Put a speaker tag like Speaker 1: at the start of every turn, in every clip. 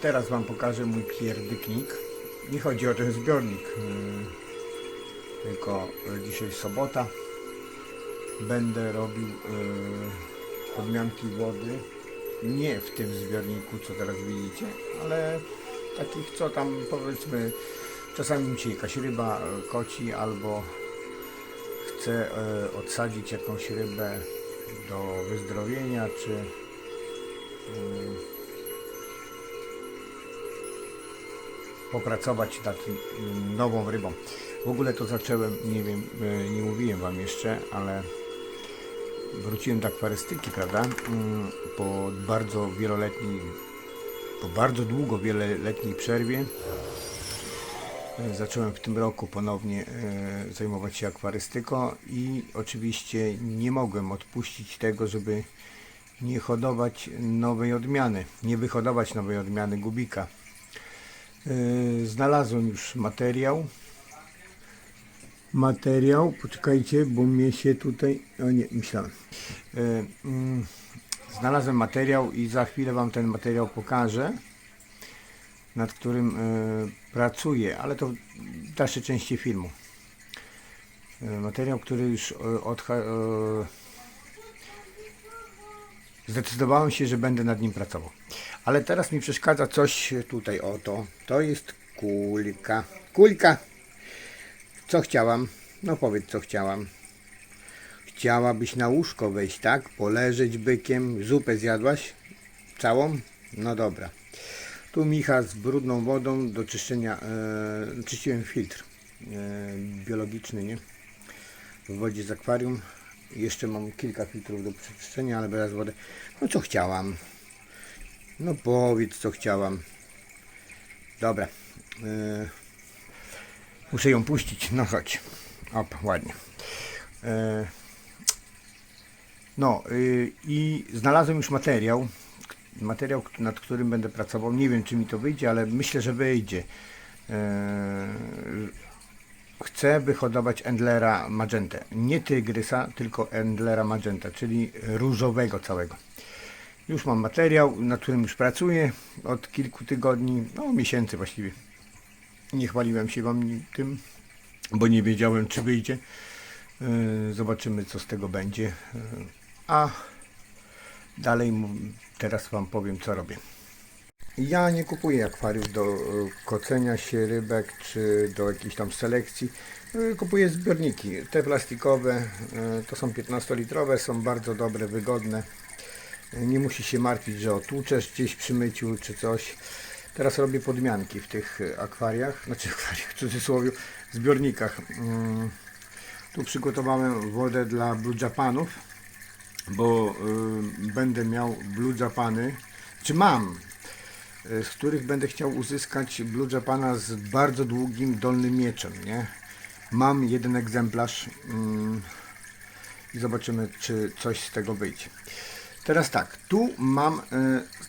Speaker 1: teraz Wam pokażę mój pierdyknik. Nie chodzi o ten zbiornik, mm, tylko e, dzisiaj sobota. Będę robił e, podmianki wody. Nie w tym zbiorniku, co teraz widzicie, ale takich, co tam powiedzmy, czasami mi się jakaś ryba e, koci albo chcę e, odsadzić jakąś rybę do wyzdrowienia, czy popracować nad mm, nową rybą. W ogóle to zacząłem, nie wiem, e, nie mówiłem Wam jeszcze, ale wróciłem do akwarystyki, prawda? Mm, Po bardzo wieloletniej, po bardzo długo wieloletniej przerwie. E, Zacząłem w tym roku ponownie e, zajmować się akwarystyką i oczywiście nie mogłem odpuścić tego, żeby nie hodować nowej odmiany, nie wyhodować nowej odmiany gubika. E, Znalazłem już materiał. Materiał, poczekajcie, bo mnie się tutaj. O nie, myślałem. E, mm, Znalazłem materiał i za chwilę Wam ten materiał pokażę, nad którym e, pracuję, ale to w dalszej części filmu. Materiał, który już e, zdecydowałem się, że będę nad nim pracował. Ale teraz mi przeszkadza coś tutaj, oto. To jest kulka. Kulka! Co chciałam? No powiedz, co chciałam. Chciałabyś na łóżko wejść, tak? Poleżeć bykiem. Zupę zjadłaś? Całą? No dobra. Tu Micha z brudną wodą do czyszczenia. E, czyściłem filtr e, biologiczny, nie? W wodzie z akwarium. Jeszcze mam kilka filtrów do przeczyszczenia, ale teraz wodę. No co chciałam? No powiedz, co chciałam. Dobra. E, muszę ją puścić. No chodź. Op, ładnie. E, no y, i znalazłem już materiał. Materiał, nad którym będę pracował. Nie wiem, czy mi to wyjdzie, ale myślę, że wyjdzie. E, chcę wyhodować Endlera Magentę. Nie tygrysa, tylko Endlera Magenta, czyli różowego całego. Już mam materiał, nad którym już pracuję od kilku tygodni, no miesięcy właściwie. Nie chwaliłem się wam tym, bo nie wiedziałem, czy wyjdzie. Yy, Zobaczymy, co z tego będzie. Yy, A dalej teraz wam powiem, co robię. Ja nie kupuję akwariów do y, kocenia się rybek czy do jakiejś tam selekcji. Y, Kupuję zbiorniki. Te plastikowe y, to są 15-litrowe, są bardzo dobre, wygodne. Nie musi się martwić, że otłuczesz gdzieś przy myciu czy coś. Teraz robię podmianki w tych akwariach, znaczy akwariach w cudzysłowie, zbiornikach. Mm, Tu przygotowałem wodę dla Blue Japanów, bo będę miał Blue Japany, czy mam z których będę chciał uzyskać Blue Japana z bardzo długim dolnym mieczem, nie? Mam jeden egzemplarz mm, i zobaczymy, czy coś z tego wyjdzie. Teraz tak, tu mam, y,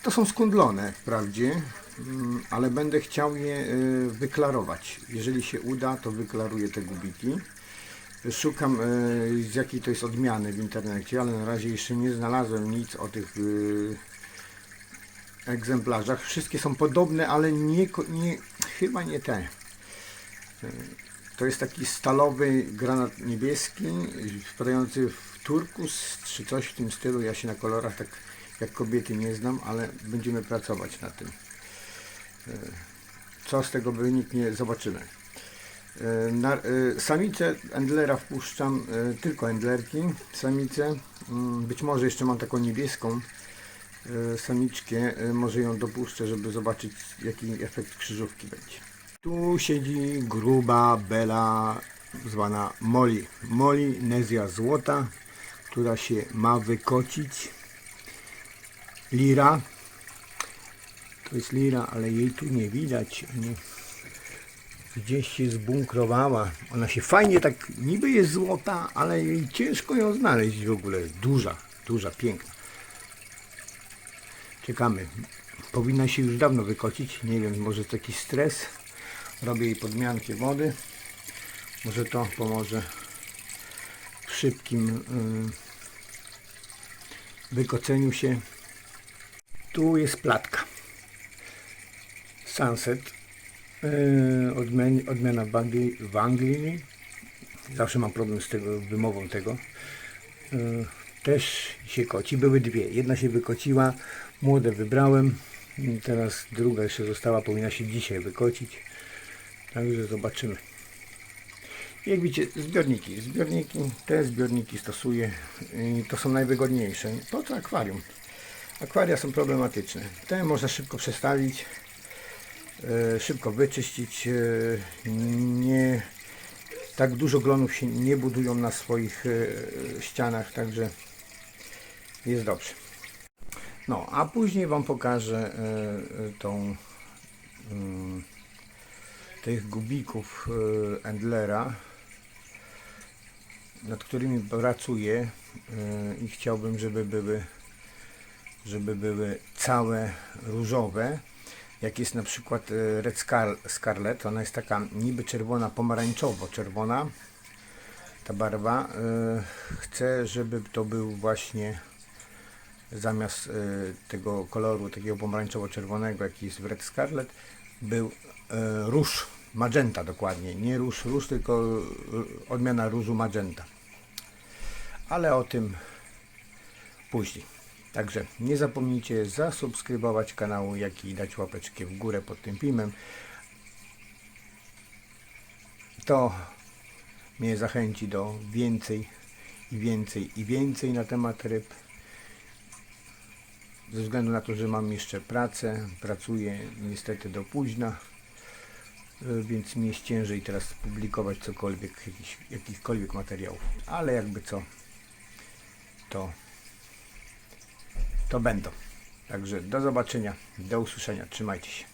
Speaker 1: to są skundlone wprawdzie, mm, ale będę chciał je y, wyklarować. Jeżeli się uda, to wyklaruję te gubiki. Szukam z jakiej to jest odmiany w internecie, ale na razie jeszcze nie znalazłem nic o tych egzemplarzach. Wszystkie są podobne, ale nie, nie, chyba nie te. E, To jest taki stalowy granat niebieski, wpadający w turkus, czy coś w tym stylu. Ja się na kolorach tak jak kobiety nie znam, ale będziemy pracować nad tym. E, Co z tego wyniknie, zobaczymy. E, Na, e, samicę Endlera wpuszczam, tylko Endlerki, samice. Mm, Być może jeszcze mam taką niebieską, e, samiczkę, e, może ją dopuszczę, żeby zobaczyć jaki efekt krzyżówki będzie. Tu siedzi gruba bela zwana Molly. Molly Nezja Złota, która się ma wykocić. Lira. To jest lira, ale jej tu nie widać. Nie. Gdzieś się zbunkrowała. Ona się fajnie tak, niby jest złota, ale jej ciężko ją znaleźć w ogóle. Duża, duża, piękna. Czekamy. Powinna się już dawno wykocić. Nie wiem, może to jakiś stres. Robię jej podmiankę wody. Może to pomoże w szybkim y, wykoceniu się. Tu jest platka. Sunset. Odmian, odmiana w Anglii, w Anglii. Zawsze mam problem z tego wymową tego. Też się koci. Były dwie. Jedna się wykociła, młode wybrałem. Teraz druga jeszcze została, powinna się dzisiaj wykocić. Także zobaczymy. Jak widzicie, zbiorniki. Zbiorniki, te zbiorniki stosuję. To są najwygodniejsze. Po co akwarium? Akwaria są problematyczne. Te można szybko przestawić, e, szybko wyczyścić. e, Nie, tak dużo glonów się nie budują na swoich e, ścianach, także jest dobrze. No, a później Wam pokażę e, e, tą mm, tych gubików e, Endlera, nad którymi pracuję i chciałbym, żeby były żeby były całe różowe. Jak jest na przykład Red Scar Scarlet, ona jest taka niby czerwona, pomarańczowo-czerwona ta barwa. Chcę, żeby to był właśnie zamiast e, tego koloru takiego pomarańczowo-czerwonego, jaki jest w Red Scarlet, był e, róż magenta dokładnie. Nie róż róż, tylko e, odmiana różu magenta. Ale o tym później. Także nie zapomnijcie zasubskrybować kanału, jak i dać łapeczkę w górę pod tym filmem. To mnie zachęci do więcej i więcej i więcej na temat ryb. Ze względu na to, że mam jeszcze pracę, pracuję niestety do późna, y, więc mi jest ciężej teraz publikować cokolwiek, jakiś, jakichkolwiek materiałów. Ale jakby co, to to będą. Także do zobaczenia, do usłyszenia, trzymajcie się.